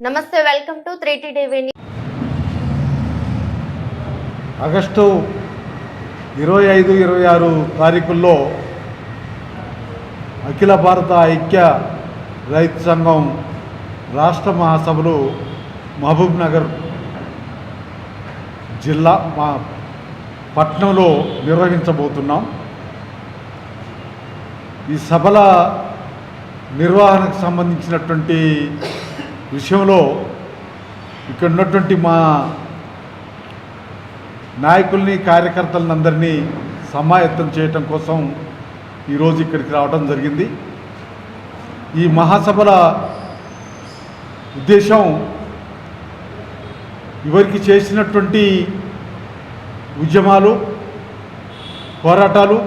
నమస్తే welcome to three TV August ఇరవై ఐదు ఇరవై ఆరు తారీఖుల్లో అఖిల భారత ఐక్య రైతు సంఘం రాష్ట్ర మహాసభలు మహబూబ్ నగర్ జిల్లా మా పట్నంలో నిర్వహించబోతున్నాం. ఈ సభల నిర్వహణకు సంబంధించినటువంటి విషయంలో ఇక్కడ ఉన్నటువంటి మా నాయకుల్ని కార్యకర్తలను అందరినీ సమాయత్తం చేయటం కోసం ఈరోజు ఇక్కడికి రావడం జరిగింది. ఈ మహాసభల ఉద్దేశం ఇవరికి చేసినటువంటి ఉద్యమాలు పోరాటాలు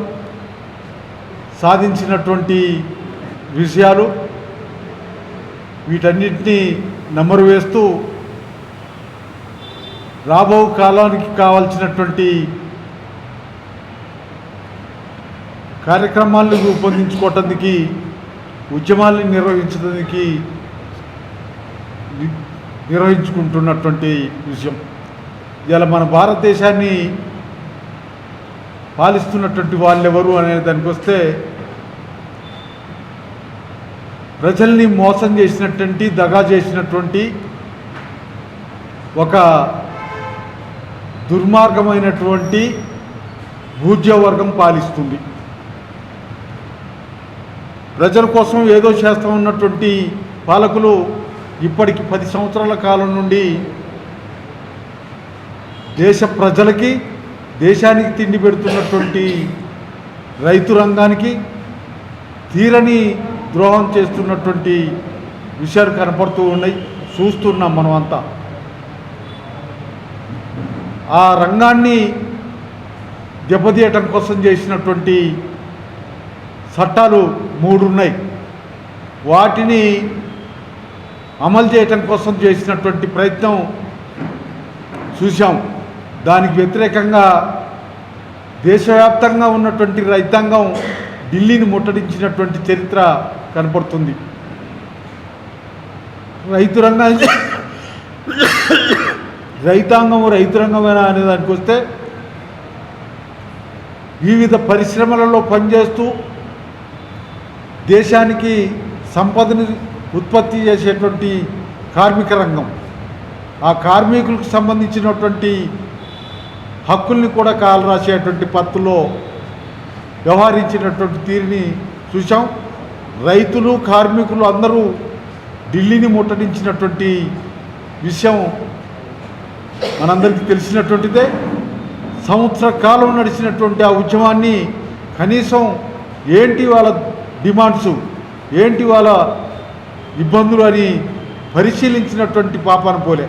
సాధించినటువంటి విషయాలు వీటన్నిటినీ నెమరు వేస్తూ రాబో కాలానికి కావాల్సినటువంటి కార్యక్రమాలను రూపొందించుకోవటానికి ఉద్యమాలను నిర్వహించడానికి నిర్వహించుకుంటున్నటువంటి విషయం. ఇలా మన భారతదేశాన్ని పాలిస్తున్నటువంటి వాళ్ళు ఎవరు అనే దానికి వస్తే ప్రజల్ని మోసం చేసినటువంటి దగా చేసినటువంటి ఒక దుర్మార్గమైనటువంటి భూజ్యవర్గం పాలిస్తుంది. ప్రజల కోసం ఏదో చేస్తూ ఉన్నటువంటి పాలకులు ఇప్పటికి పది సంవత్సరాల కాలం నుండి దేశ ప్రజలకి దేశానికి తిండి పెడుతున్నటువంటి రైతు రంగానికి తీరని ద్రోహం చేస్తున్నటువంటి విషయాలు కనపడుతూ ఉన్నాయి చూస్తున్నాం మనం అంతా ఆ రంగాన్ని దెబ్బతీయటం కోసం చేసినటువంటి చట్టాలు మూడు ఉన్నాయి వాటిని అమలు చేయటం కోసం చేసినటువంటి ప్రయత్నం చూసాం దానికి వ్యతిరేకంగా దేశవ్యాప్తంగా ఉన్నటువంటి రైతాంగం ఢిల్లీని ముట్టడించినటువంటి చరిత్ర కనపడుతుంది. రైతు రంగాన్ని రైతాంగం రైతు రంగమేనా అనే దానికి వస్తే వివిధ పరిశ్రమలలో పనిచేస్తూ దేశానికి సంపదని ఉత్పత్తి చేసేటువంటి కార్మిక రంగం. ఆ కార్మికులకు సంబంధించినటువంటి హక్కుల్ని కూడా కాలు రాసేటువంటి పత్తులో వ్యవహరించినటువంటి తీరుని చూసాం రైతులు కార్మికులు అందరూ ఢిల్లీని ముట్టడించినటువంటి విషయం మనందరికీ తెలిసినటువంటిదే. సంవత్సర కాలం నడిచినటువంటి ఆ ఉద్యమాన్ని కనీసం ఏంటి వాళ్ళ డిమాండ్స్ ఏంటి వాళ్ళ ఇబ్బందులు అని పరిశీలించినటువంటి పాపాను పోలే.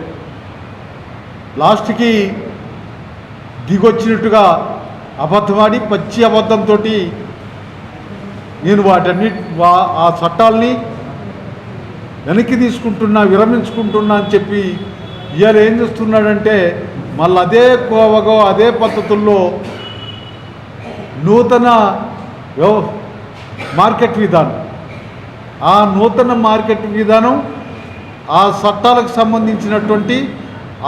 లాస్ట్కి దిగొచ్చినట్టుగా అబద్ధమాడి పచ్చి అబద్ధంతో నేను వాటన్నిటి వా ఆ చట్టాలని వెనక్కి తీసుకుంటున్నా విరమించుకుంటున్నా అని చెప్పి ఇవాళ ఏం చేస్తున్నాడంటే మళ్ళీ అదే కోవగో అదే పద్ధతుల్లో నూతన వ్యవ మార్కెట్ విధానం. ఆ నూతన మార్కెట్ విధానం ఆ చట్టాలకు సంబంధించినటువంటి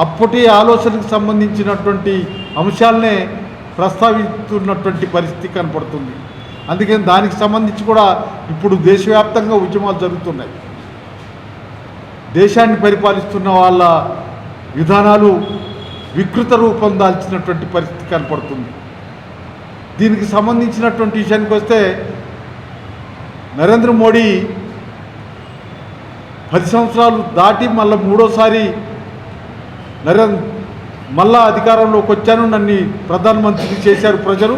అప్పటి ఆలోచనకు సంబంధించినటువంటి అంశాలనే ప్రస్తావిస్తున్నటువంటి పరిస్థితి కనపడుతుంది. అందుకని దానికి సంబంధించి కూడా ఇప్పుడు దేశవ్యాప్తంగా ఉద్యమాలు జరుగుతున్నాయి. దేశాన్ని పరిపాలిస్తున్న వాళ్ళ విధానాలు వికృత రూపం దాల్చినటువంటి పరిస్థితి కనపడుతుంది. దీనికి సంబంధించినటువంటి విషయానికి వస్తే నరేంద్ర మోడీ పది సంవత్సరాలు దాటి మళ్ళీ మూడోసారి నరేంద్ర మళ్ళా అధికారంలోకి వచ్చాను నన్ను ప్రధానమంత్రిని చేశారు ప్రజలు.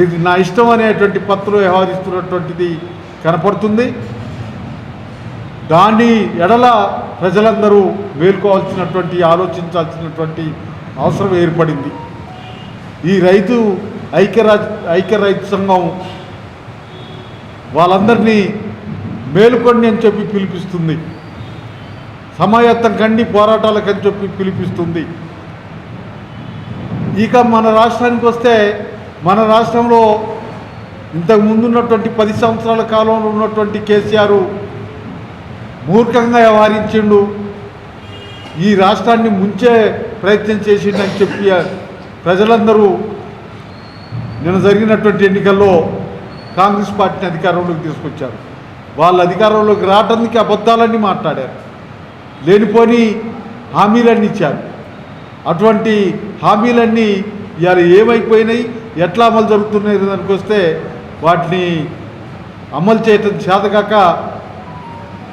ఇది నా ఇష్టం అనేటువంటి పత్రులు వ్యవహరిస్తున్నటువంటిది కనపడుతుంది. దాన్ని ఎడల ప్రజలందరూ మేల్కోవాల్సినటువంటి ఆలోచించాల్సినటువంటి అవసరం ఏర్పడింది. ఈ రైతు ఐక్యరాజ్ ఐక్య రైతు సంఘం వాళ్ళందరినీ మేలుకొండి అని చెప్పి పిలిపిస్తుంది. సమాయత్తం కండి పోరాటాలకని చెప్పి పిలిపిస్తుంది. ఇక మన రాష్ట్రానికి వస్తే మన రాష్ట్రంలో ఇంతకు ముందు ఉన్నటువంటి పది సంవత్సరాల కాలంలో ఉన్నటువంటి కేసీఆర్ మూర్ఖంగా వ్యవహరించిండు. ఈ రాష్ట్రాన్ని ముంచే ప్రయత్నం చేసిండని చెప్పి ప్రజలందరూ నిన్న జరిగినటువంటి ఎన్నికల్లో కాంగ్రెస్ పార్టీని అధికారంలోకి తీసుకొచ్చారు. వాళ్ళ అధికారంలోకి రావడానికి అబద్ధాలన్నీ మాట్లాడారు. లేనిపోని హామీలన్నీ ఇచ్చారు. అటువంటి హామీలన్నీ ఇవాళ ఏమైపోయినాయి? ఎట్లా అమలు జరుగుతున్నాయి దానికి వస్తే వాటిని అమలు చేయటం చేతగాక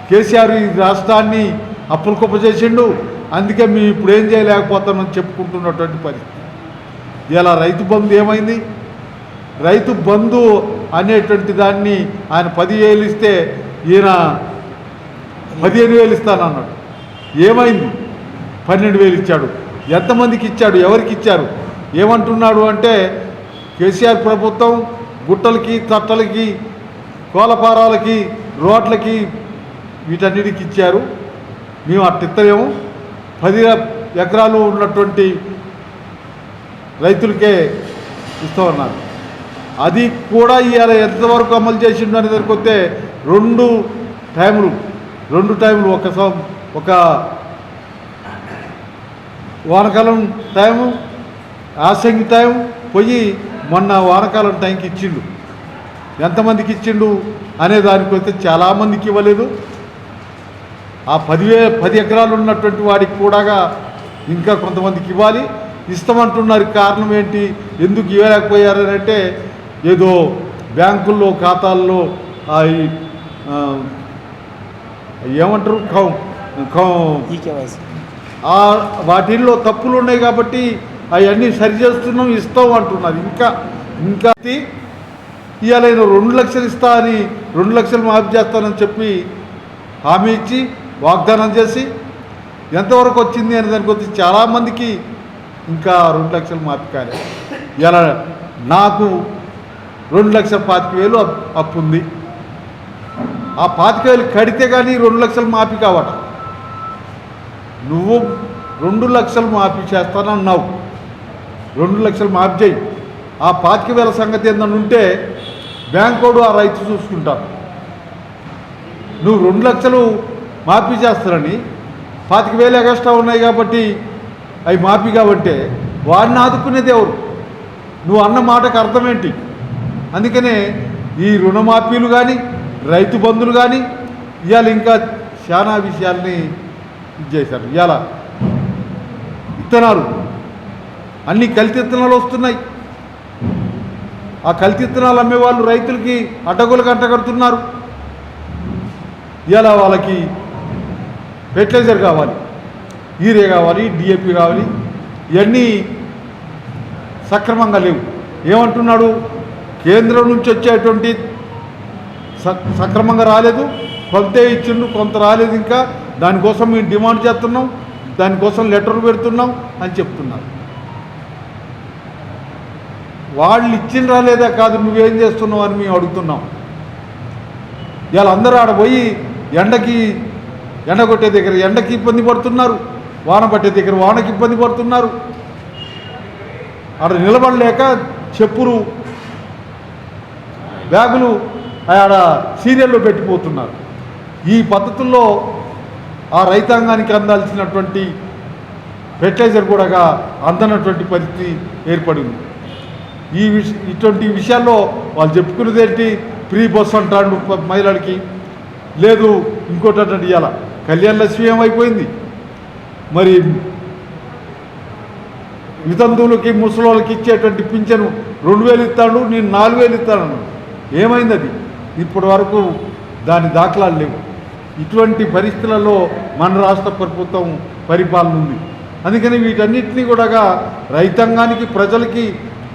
కేసీఆర్ ఈ రాష్ట్రాన్ని అప్పులకొప్ప చేసిండు అందుకే మేము ఇప్పుడు ఏం చేయలేకపోతామని చెప్పుకుంటున్నటువంటి పరిస్థితి. ఇలా రైతు బంధు ఏమైంది? రైతు బంధు అనేటువంటి దాన్ని ఆయన పదివేలు ఇస్తే ఈయన పదిహేను వేలు ఇస్తానన్నాడు. ఏమైంది? పన్నెండు వేలు ఇచ్చాడు. ఎంతమందికి ఇచ్చాడు? ఎవరికి ఇచ్చారు? ఏమంటున్నాడు అంటే కేసీఆర్ ప్రభుత్వం గుట్టలకి తట్టలకి కోలపారాలకి రోడ్లకి వీటన్నిటికి ఇచ్చారు. మేము అట్టిత్తలేము పది ఎకరాలు ఉన్నటువంటి రైతులకే ఇస్తామన్నారు అది కూడా ఇవాళ ఎంతవరకు అమలు చేసిండు అనే దగ్గరికి వస్తే రెండు టైములు రెండు టైములు ఒక సం- ఒక వానకాలం టైము ఆసంగి టైం పోయి మొన్న వానకాలం టైంకి ఇచ్చిండు. ఎంతమందికి ఇచ్చిండు అనే దానికి వస్తే చాలామందికి ఇవ్వలేదు. ఆ పదివే పది ఎకరాలు ఉన్నటువంటి వాడికి కూడా ఇంకా కొంతమందికి ఇవ్వాలి. ఇస్తామంటున్నారు కారణం ఏంటి? ఎందుకు ఇవ్వలేకపోయారని అంటే ఏదో బ్యాంకుల్లో ఖాతాల్లో ఏమంటారు? వాటిల్లో తప్పులు ఉన్నాయి కాబట్టి అవన్నీ సరి చేస్తున్నాం ఇస్తాం అంటున్నారు. ఇంకా ఇంకా ఇవాళ నేను రెండు లక్షలు ఇస్తా అని రెండు లక్షలు మాఫీ చేస్తానని చెప్పి హామీ ఇచ్చి వాగ్దానం చేసి ఎంతవరకు వచ్చింది అనే దానికి వచ్చి చాలామందికి ఇంకా రెండు లక్షలు మాఫీ కాలేదు ఇలా నాకు రెండు లక్షల పాతిక వేలు అప్- అప్పు ఉంది ఆ పాతిక వేలు కడితే కానీ రెండు లక్షలు మాఫీ కావట. నువ్వు రెండు లక్షలు మాఫీ చేస్తానన్నావు. రెండు లక్షలు మాఫ్ చేయి. ఆ పాతిక వేల సంగతి ఏందని ఉంటే బ్యాంకోడు ఆ రైతు చూసుకుంటాను నువ్వు రెండు లక్షలు మాఫీ చేస్తారని పాతిక వేలు ఎగస్ట్రా ఉన్నాయి కాబట్టి అవి మాఫీ కాబట్టి వాడిని ఆదుకునేది ఎవరు? నువ్వు అన్న మాటకు అర్థమేంటి అందుకనే ఈ రుణమాఫీలు కానీ రైతు బంధులు కానీ ఇవాళ ఇంకా చాలా విషయాల్ని ఇది చేశారు. ఇవాళ విత్తనాలు అన్ని కల్తిత్తనాలు వస్తున్నాయి. ఆ కల్తీ విత్తనాలు అమ్మే వాళ్ళు రైతులకి అడ్డగోలు కట్టగడుతున్నారు కడుతున్నారు ఇలా వాళ్ళకి ఫెర్టిలైజర్ కావాలి యూరియా కావాలి డిఏపి కావాలి ఇవన్నీ సక్రమంగా లేవు. ఏమంటున్నాడు? కేంద్రం నుంచి వచ్చేటువంటి సక్రమంగా రాలేదు. కొంతే ఇచ్చిండు కొంత రాలేదు ఇంకా. దానికోసం మేము డిమాండ్ చేస్తున్నాం దానికోసం లెటర్ పెడుతున్నాం అని చెప్తున్నారు. వాళ్ళు ఇచ్చిండ్రా లేదా కాదు నువ్వేం చేస్తున్నావు అని మేము అడుగుతున్నాం. ఇవాళ అందరూ ఆడ పోయి ఎండకి ఎండ కొట్టే దగ్గర ఎండకి ఇబ్బంది పడుతున్నారు వాన పట్టే దగ్గర వానకి ఇబ్బంది పడుతున్నారు. ఆడ నిలబడలేక చెప్పులు బ్యాగులు ఆడ సీరియల్లో పెట్టిపోతున్నారు. ఈ పద్ధతుల్లో ఆ రైతాంగానికి అందాల్సినటువంటి ఫెర్టిలైజర్ కూడా అందనటువంటి పరిస్థితి ఏర్పడింది. ఈ విష ఇటువంటి విషయాల్లో వాళ్ళు చెప్పుకున్నది ఏంటి? ఫ్రీ బస్సు అంటాడు మహిళలకి. లేదు ఇంకోటి అంటే ఇవాళ కళ్యాణ లక్ష్మి ఏమైపోయింది? మరి వితంతువులకి ముసలోళ్ళకి ఇచ్చేటువంటి పింఛను రెండు వేలు ఇస్తాడు నేను నాలుగు వేలు ఇస్తాను ఏమైంది అది? ఇప్పటి వరకు దాని దాఖలాలు లేవు. ఇటువంటి పరిస్థితులలో మన రాష్ట్ర ప్రభుత్వం పరిపాలన ఉంది. అందుకని వీటన్నిటినీ కూడా రైతాంగానికి ప్రజలకి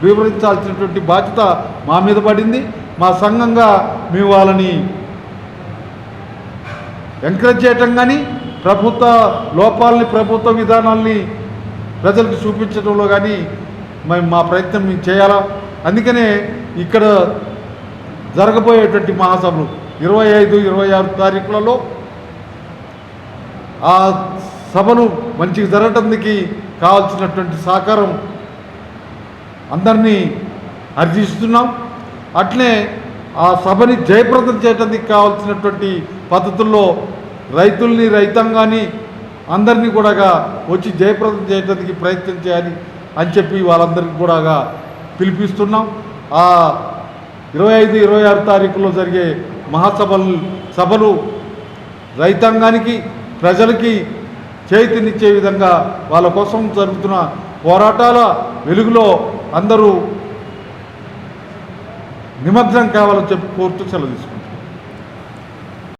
వివరించాల్సినటువంటి బాధ్యత మా మీద పడింది. మా సంఘంగా మేము వాళ్ళని ఎంకరేజ్ చేయటం కానీ ప్రభుత్వ లోపాలని ప్రభుత్వ విధానాల్ని ప్రజలకు చూపించడంలో కానీ మేము మా ప్రయత్నం మేము చేయాలా? అందుకనే ఇక్కడ జరగబోయేటువంటి మహాసభలు ఇరవై ఐదు ఇరవై ఆరు తారీఖులలో ఆ సభను మంచిగా జరగటానికి కావాల్సినటువంటి సహకారం అందరినీ అర్జిస్తున్నాం. అట్లే ఆ సభని జయప్రదం చేయడానికి కావాల్సినటువంటి పద్ధతుల్లో రైతుల్ని రైతాంగాన్ని అందరినీ కూడా వచ్చి జయప్రదం చేయడానికి ప్రయత్నం చేయాలి అని చెప్పి వాళ్ళందరికీ కూడా పిలిపిస్తున్నాం. ఆ ఇరవై ఐదు ఇరవై ఆరు తారీఖులో జరిగే మహాసభలు సభలు రైతాంగానికి ప్రజలకి చేతినిచ్చే విధంగా వాళ్ళ కోసం జరుగుతున్న పోరాటాల వెలుగులో అందరూ నిమగ్నం కావాలని చెప్పి కోరుతూ సెలవు తీసుకుంటాం